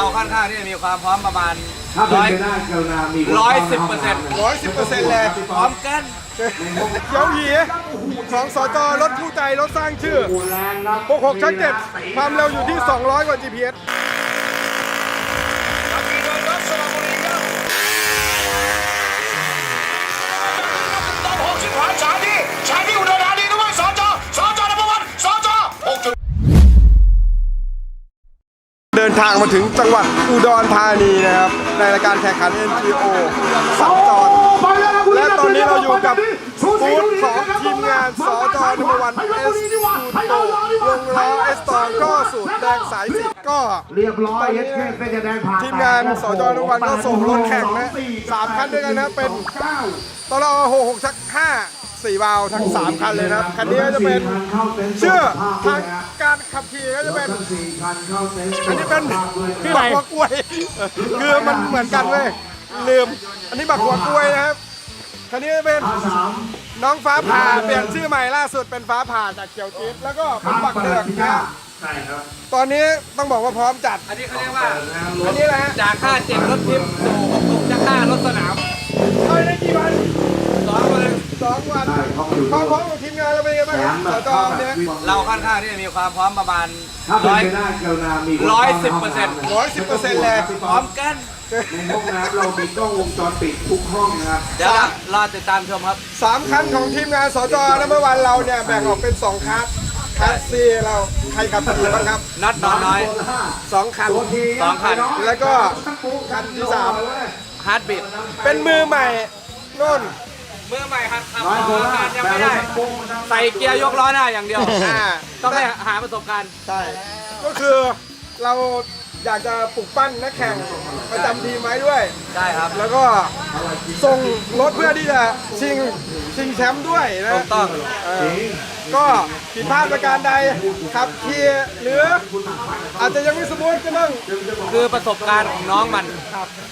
เราค่อนข้างที่จะมีความพร้อมประมาณถ้าเป็นร้อยไปได้กรุณามีร้อยสิบเปอร์เซ็นต์ร้อยสิบเปอร์เซ็นต์เลยพร้อมกันเดี๋ยวหีของสจรถคู่ใจรถสร้างชื่อโอ้แรงครับ66ชั้น7ความเร็วอยู่ที่ 200 กว่า GPS เดินทางมาถึงจังหวัดอุดรธานีนะครับ ในรายการแข่งขัน NGO สัญจรและตอนนี้เราอยู่กับบูธของทีมงานสจนมวันเอสสูโตวงล้อเอสตองก็สูตรแดงสายสิบก็เรียบร้อยเอสเคเส้นจะแดงผ่านทีมงานสจนมวันก็ส่งรถแข่งนะสามคันด้วยกันนะเป็นเก้าตลอหกหกชักห้าสี่วาล์วทั้งสามคันเลยนะครับคันนี้ก็จะเป็นชื่อทาง การขับขี่ก็จะเป็นทั้งสี่คันเข้าเต็นท์อันนี้เป็นด้วยบักหัวกล้วย คือมันเหมือนกันเว้ยลืม อันนี้บักหัวกล้วยนะครับคันนี้เป็นอาสามน้องฟ้าผ่าเปลี่ยนชื่อใหม่ล่าสุดเป็นฟ้าผ่าจากเขียวจี๊ดแล้วก็เป็นบักเดือกนะใช่ครับตอนนี้ต้องบอกว่าพร้อมจัด อันนี้เขาเรียกว่า อันนี้แหละฮะจากค่าเจ็บรถทิพย์สู่หกหกจากค่ารถสนาม เอาได้กี่วัน สองวัน สองวันได้ข้อมูลความพร้อมของทีมงานเราเป็นยังไงบ้างครับสจเนี่ยเราค่อนข้างที่จะมีความพร้อมประมาณถ้าเป็นร้อย ไปได้กรุณามีร้อยสิบเปอร์เซ็นต์ ร้อยสิบเปอร์เซ็นต์เลยพร้อมกัน ในห้องน้ำเรามีกล้องวงจรปิดทุกห้องนะครับ เดี๋ยวเรารอติดตามชมครับ สามคันของทีมงานสจนะเมื่อวันเราเนี่ยแบ่งออกเป็นสองคัสคัสซีเราใครขับขี่บ้างครับนัดนอนน้อย สองคัน สองคัน แล้วก็คันที่สาม ฮาร์ดบิดเป็นมือใหม่นุ่น มือใหม่ครับขับร้อยคนประสบการณ์ยังไม่ได้ใส่เกียร์ยกล้อหน้าอย่างเดียว อ่า ต้องให้หาประสบการณ์ ใช่ ก็คือเราอยากจะปลุกปั้นนักแข่งประจำทีมไว้ด้วย ได้ครับ แล้วก็ส่งรถเพื่อที่จะชิงชิงแชมป์ด้วยนะถูกต้อง เออ ก็ผิดพลาดประการใดขับขี่หรืออาจจะยังไม่สมบูรณ์ก็ต้องคือประสบการณ์ของน้องมัน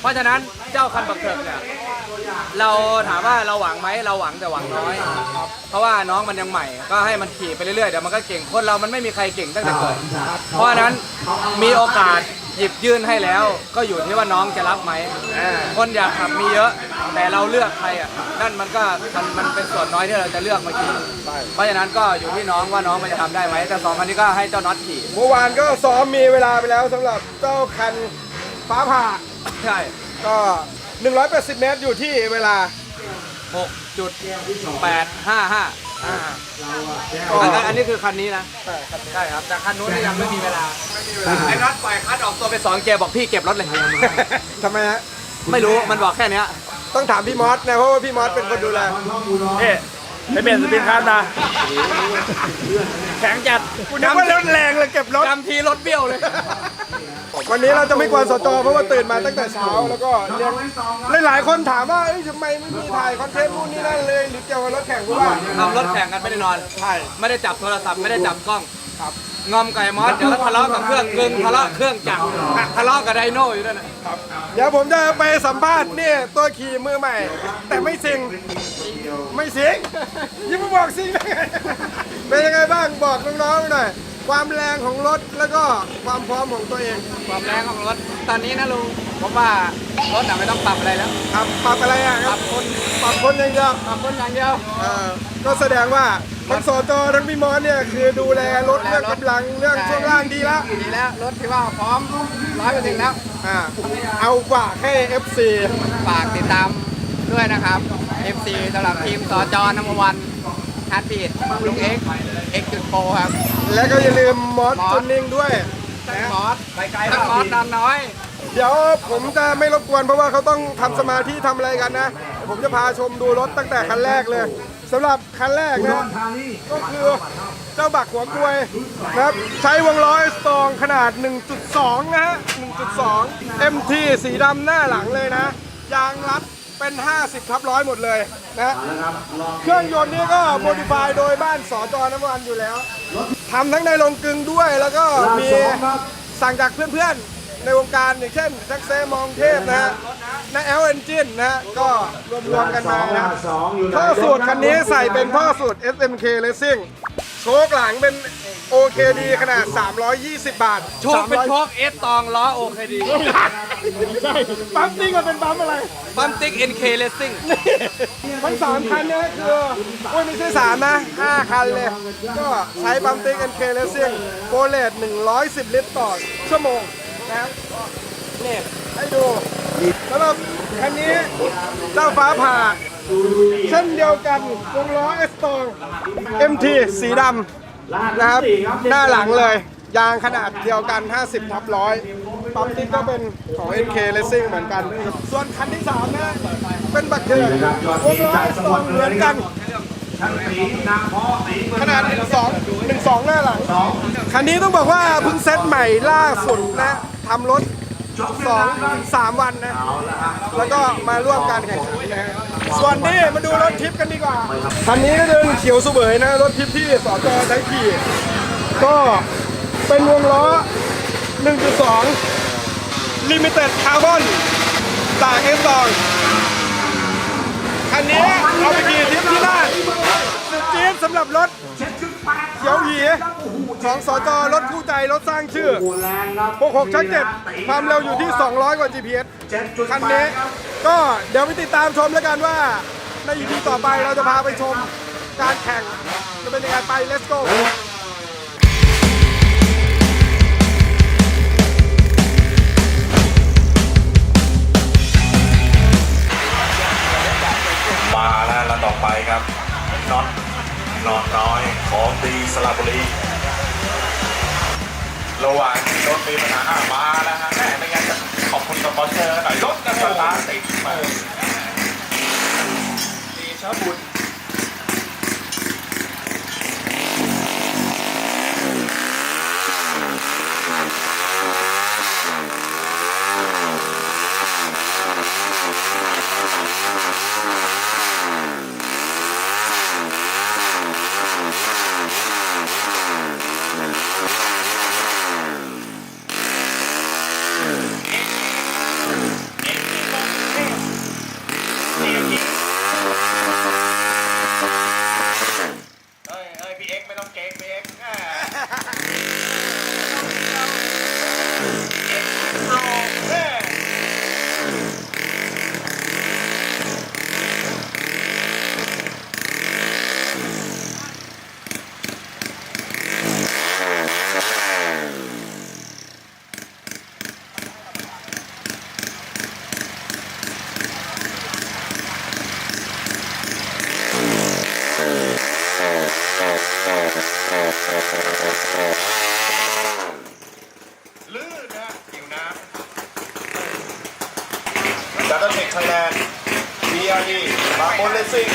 เพราะฉะนั้นเจ้าคันบักเถิกเนี่ยเราถามว่าเราหวังไหมเราหวังแต่หวังน้อย เพราะว่าน้องมันยังใหม่ ก็ให้มันขี่ไปเรื่อยๆเดี๋ยวมันก็เก่งคนเรามันไม่มีใครเก่งตั้งแต่เกิดเพราะฉะนั้นมีโอกาส หยิบยื่นให้แล้ว ก็อยู่ที่ว่าน้องจะรับไหมคนอยากขับมีเยอะ แต่เราเลือกใครอะนั่นมันก็มันมันเป็นส่วนน้อยที่เราจะเลือกมากินเพราะฉะนั้นก็อยู่ที่น้องว่าน้องมันจะทำได้ไหมแต่สองคันนี้ก็ให้เจ้าน็อตขี่เมื่อวานก็ซ้อมมีเวลาไปแล้วสำหรับเจ้าคันฟ้าผ่าใช่ก็ 180 เมตรอยู่ที่เวลา 6.855 อันนั้นอันนี้คือคันนี้นะ ใช่ครับ แต่คันนู้นยังไม่มีเวลาไม่มีเวลา ไอ้น็อตปล่อยคันออกตัวไปสองเกย์บอกพี่เก็บรถเลย ทำไมฮะ ไม่รู้ มันบอกแค่นี้ต้องถามพี่มอสนะเพราะว่าพี่มอสเป็นคนดูแล เอ๊ะไปเบียนสปินคัร์ดมาแข็งจัดกูนึกว่ารถแรงเลยเก็บรถ จำทีรถเบี้ยวเลย วันนี้เราจะไม่กวนสจเพราะว่าตื่นมาตั้งแต่เช้าแล้วก็เลี้ยงหลายๆคนถามว่าเอ้ยทำไมไม่มีถ่ายคอนเทนต์นู่นนี่นั่นเลยหรือเกี่ยวกับรถแข่งหรือว่าทำรถแข่งกันไม่ได้นอน ใช่ไม่ได้จับโทรศัพท์ไม่ได้จับกล้องงอมกับไอ้มอสเดี๋ยวก็ทะเลาะกับเครื่องกึ่งทะเลาะเครื่องจักรทะเลาะกับไดโน่อยู่ด้วยนะเดี๋ยวผมจะไปสัมภาษณ์นี่ตัวขี่มือใหม่ แต่ไม่สิงไม่สิงยังไม่บอกสิงได้ไงเป็นยังไงบ้างบอกน้องๆหน่อย ความแรงของรถแล้วก็ความพร้อมของตัวเองความแรงของรถ ตอนนี้นะลุงผมว่ารถน่ะไม่ต้องปรับอะไรแล้วครับปรับอะไรอะครับปรับคนอย่างเดียวปรับคนอย่างเดียว เอ่อก็แสดงว่าทั้งสจทั้งพี่มอสเนี่ยคือดูแลรถเรื่องกำลังเรื่องช่วงล่างดีแล้วดีแล้วรถที่ว่าพร้อมร้อยเปอร์เซ็นต์แล้วอ่าเอากว่าให้ FC ฝากติดตามด้วยนะครับ FC สำหรับทีมสจนัมวัน ฮาร์ดบีดลุงเอ็กเอ็กจุดโปรครับ และก็อย่าลืมมอสมอสจุนนิ่งด้วยตั้งมอสไปไกลตั้งมอสนำน้อย เดี๋ยวผมจะไม่รบกวนเพราะว่าเขาต้องทำสมาธิทำอะไรกันนะเดี๋ยวผมจะพาชมดูรถตั้งแต่คันแรกเลยสำหรับคันแรกนะก็คือเจ้าบักหัวกลวยนะครับ ใช้วงล้อสตองขนาด 1.2 นะฮะ 1.2 MT สีดำหน้าหลังเลยนะ ยางรัด เป็น 50ทับร้อยหมดเลยนะเครื่องยนต์นี่ก็โมดิฟายโดยบ้านสอจอน้ำมันอยู่แล้วทำทั้งในโรงกลึงด้วยแล้วก็มีสั่งจากเพื่อนๆ ในวงการอย่างเช่นแจ็คเซมองเทพนะฮะนาแอลเอนจินนะฮะก็รวมๆกันมานะท่อสูตรคันนี้ใส่เป็นท่อสูตร SMK Racing โชคหลังเป็น OKD ขนาด 320 บาทโชคเป็นโชคเอสตองล้อโอเคดีใช่ปั๊มนี่ก็เป็นปั๊มอะไรปั๊มติ๊กเอ็นเคเลสซิ่งทั้งสามคันเนี่ยคือโอ้ยไม่ใช่สามนะห้าคันเลย ก็ใช้ปั๊มติ๊ก NK Racing โฟเลต110 ลิตรต่อชั่วโมงนะครับนี่ให้ดูสำหรับคันนี้เจ้าฟ้าผ่า เช่นเดียวกันวงล้อเอสตอง MT สีดำ นะครับ หน้าหลังเลย ยางขนาดเดียวกัน 50ทับร้อยปั๊มติ๊กก็เป็นของ NK Racing เหมือนกัน ส่วนคันที่3นะเป็นบัตรเถื่อนวงล้อเอสตองเหมือนกันช่างสีนางเพาะสีเมืองขนาด12 12หน้าหลัง คันนี้ต้องบอกว่าเพิ่งเซ็ตใหม่ล่าสุดนะทำรถ2 3วันนะ แล้วก็มาร่วมการแข่งขันนะฮะ ส่วนนี้มาดูรถทิปกันดีกว่าคันนี้ก็เดินเขียวสุเบยนะรถทิปที่สจใช้ขี่ก็เป็นวงล้อ 1.2 Limited Carbon จากเอสตองคันนี้เอาไปขี่ทิปที่บ้านสุดจี๊ดสำหรับรถ เขียวหยีของสจรถคู่ใจรถสร้างชื่อแรงครับ66ชัก7ความเร็วอยู่ที่ 200 กว่า GPS คันนี้ ก็เดี๋ยวไปติดตามชมแล้วกันว่า ใน EP ต่อไปเราจะพาไปชมการแข่ง จะเป็นยังไงไป let's go มาแล้วแล้วต่อไปครับน็อต นอนน้อยของดีสระบุรีระหว่างที่รถมีปัญหาอะมาแล้วฮะแม่ไม่งั้นจะขอบคุณสปอนเซอร์หน่อยรถกระสตาร์ทติดมาดีชะบุญ เอ้ยเอ้ยพี่เอ็กซ์ไม่ต้องเก่งพี่เอ็กซ์อ่าเอ้ยลื่นนะผิวน้ำดั ตเตอร์เทคไทยแลนด์ BRD มาโมเลสซิ่ง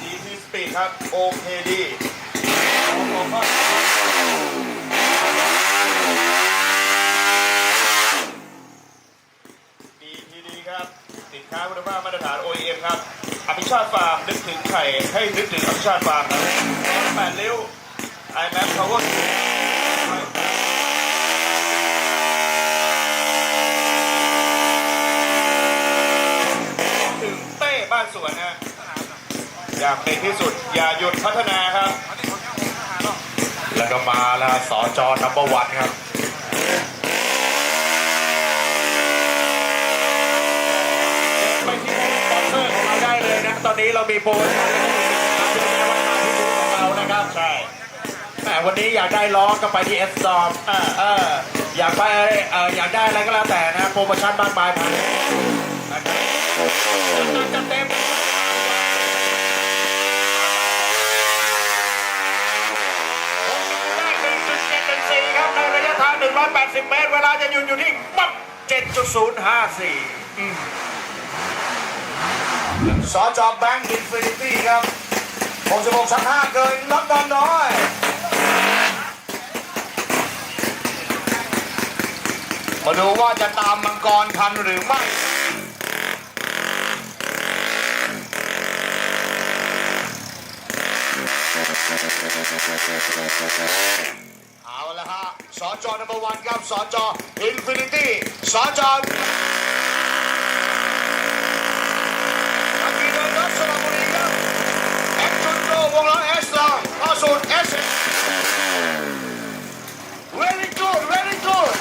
จีทีสปีดครับ OKD ดีทีดีครับ สินค้าคุณภาพมาตรฐาน OEM ครับ อภิ ชาติฟาร์มนึกถึงไข่ให้นึกถึงอภิชาติฟาร์มครับแปดริ้ว iMac Power ถึงเต้บ้านสวนฮะอยากเป็นที่สุด อย่าหยุดพัฒนาครับ แล้วก็มาแล้วสอจอนับอร์วันครับ ไปที่สปอนเซอร์ของเราได้เลยนะ ตอนนี้เรามีโปรโมชั่นเยอะแยะมากมายที่บูธของเรานะครับใช่แหมวันนี้อยากได้ล้อก็ไปที่เอสซอมเอออยากไปเอออยากได้อะไรก็แล้วแต่นะโปรโมชั่นมากมายผ่านนะครับจัดเต็มได้หนึ่งจุดเจ็ดเป็นสี่ครับในระยะทาง180 เมตร เวลาจะหยุดอยู่ที่ปั๊บ7.054 สจอแบงค์อินฟินิตี้ครับ66ชั้น5เกินลอนดอนน้อยมาดูว่าจะตามมังกรทันหรือไม่เอาละฮะสจนัมเบอร์วันครับสจอินฟินิตี้สจอากีโดนัสสระบุรีครับแอ็กซ์จุนโต วงล้อเอสลาเข้าสู่เอส Very good very good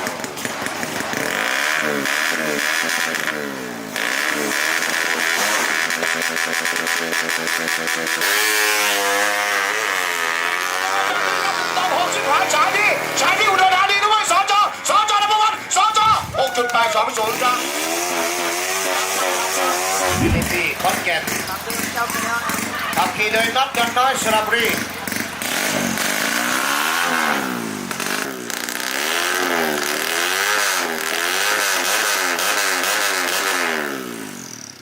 ต้องหกสิบหาฉายที่ฉายที่อุดรธานีด้วยสจสจนัมเบอร์วันสจหกจุดแปดสองศูนย์ครับยูนิตี้ขอนแก่น ขับขี่โดยน็อตกันน้อยสระบุรี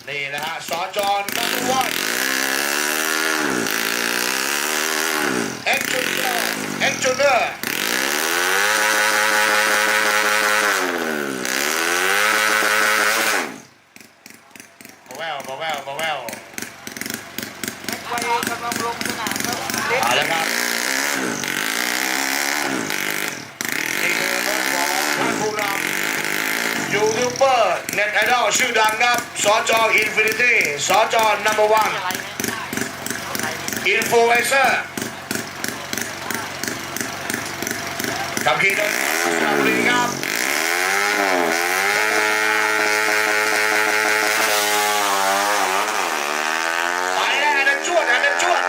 นี่นะฮะสจนัมเบอร์วัน เอ็กซ์จูเนอร์เอ็กซ์จูเนอร์มาแววมาแววมาแววเอาละครับนี่คือรถของท่านผู้นำยูทูบเบอร์เน็ตไอ ดอลชื่อดังครับสจอินฟินิตี้สจนัมเบอร์วันอินฟลูเอนเซอร์ขับขี่โดยสระบุรีครับไปแล้วอันนั้นจวดอันนั้นจวด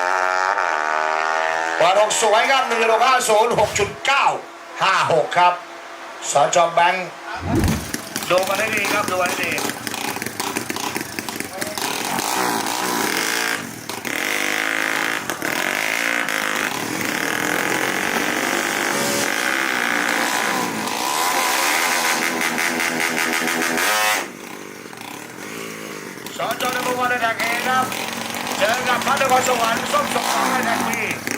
ปิดหกสวยครับหนึ่งหกห้าศูนย์หกจุดเก้าห้าหกครับสจอแบงค์ ดูกันให้ดีครับดูกันให้ดีสจนัมเบอร์วันในแท็กเองครับเจอกับพัทนครสวรรค์ส้มสองในแท็กบี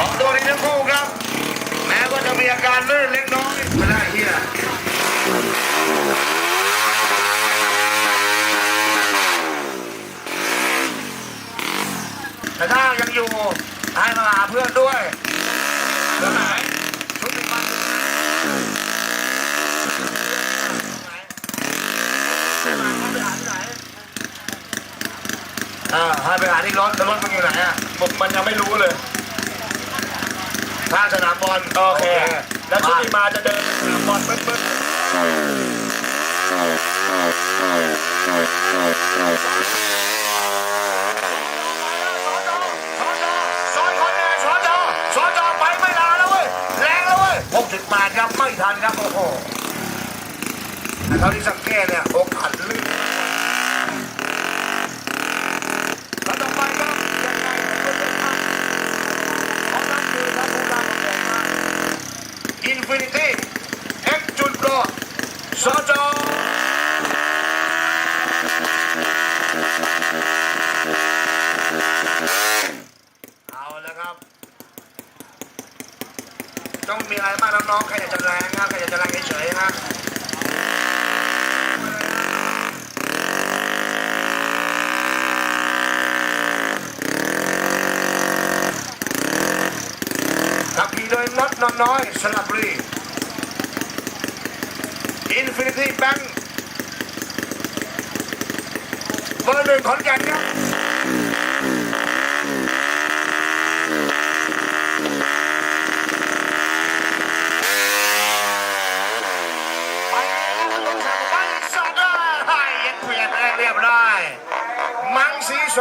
ของตัวนี้ทั้งคู่ครับ แม้ว่าจะมีอาการลื่นเล็กน้อยไม่ได้เฮียแต่ถ้ายังอยู่ให้มาหาเพื่อนด้วยเรื่องไหนชุดติดมันอ่าให้ไปหาที่รถแต่รถมันอยู่ไหนอะ ผมมันยังไม่รู้เลย ข้างสนามบ อล โอเค แล้วชุดที่มาจะเดินสนามบอลปึ๊บปึ๊บสอจอสอจอเปิ้ล้วเว้ยหกจุดแปดครับไม่ทันครับโอ้โหแต่เท่าที่สังเกตเนี่ยโอกาสลื่น โดยน็อตนอนน้อยสลับรีอินฟินิตี้แบงค์เบอร์หนึ่งขอนแก่นครับร้อยมังสีโซ